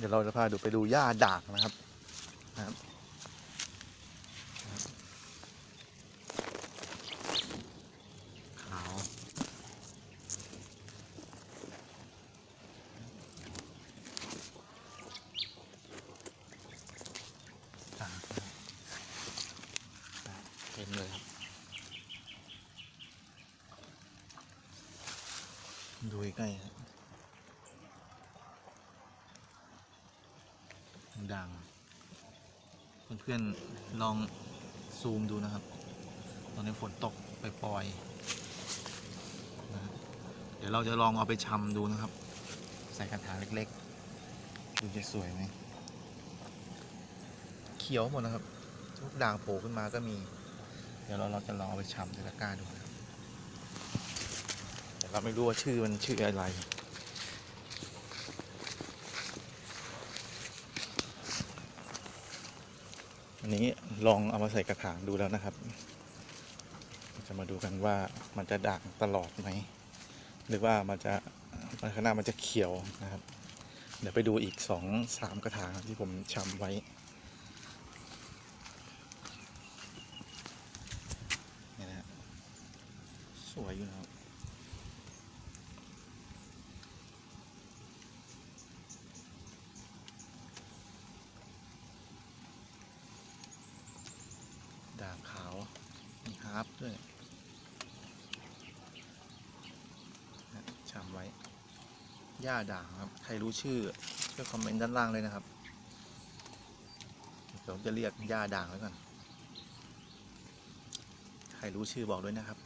เดี๋ยวเราจะพาดูไปดูหญ้าด่างนะครับนะครับขาวด่างนะครับเต็มเลยครับ ดูใกล้ๆครับ ดังเพื่อนๆลองซูมดูนะครับ ตอนนี้ฝนตกไปปล่อยนะเดี๋ยวเราจะลองเอาไปชำดูนะครับ ใส่กระถางเล็กๆ ดูจะสวยไหมเขียวหมดนะครับ ทุกด่างโผล่ขึ้นมาก็มี เดี๋ยวเราเราจะลองเอาไปชำในตะกร้าดูนะครับแต่เราไม่รู้ว่าชื่อมันชื่ออะไร อันนี้ลองเอามาใส่กระถางดูแล้วนะครับ จะมาดูกันว่ามันจะด่างตลอดไหม หรือว่ามันจะมันข้างหน้ามันจะเขียวนะครับ เดี๋ยวไปดูอีกสองสามกระถางที่ผมชำไว้นี่นะสวยอยู่นะครับ ด่างขาว มีฮาร์ฟด้วยจำไว้หญ้าด่างครับ ใครรู้ชื่อช่วยคอมเมนต์ด้านล่างเลยนะครับ เดี๋ยวผมจะเรียกหญ้าด่างไว้ก่อนใครรู้ชื่อบอกด้วยนะครับ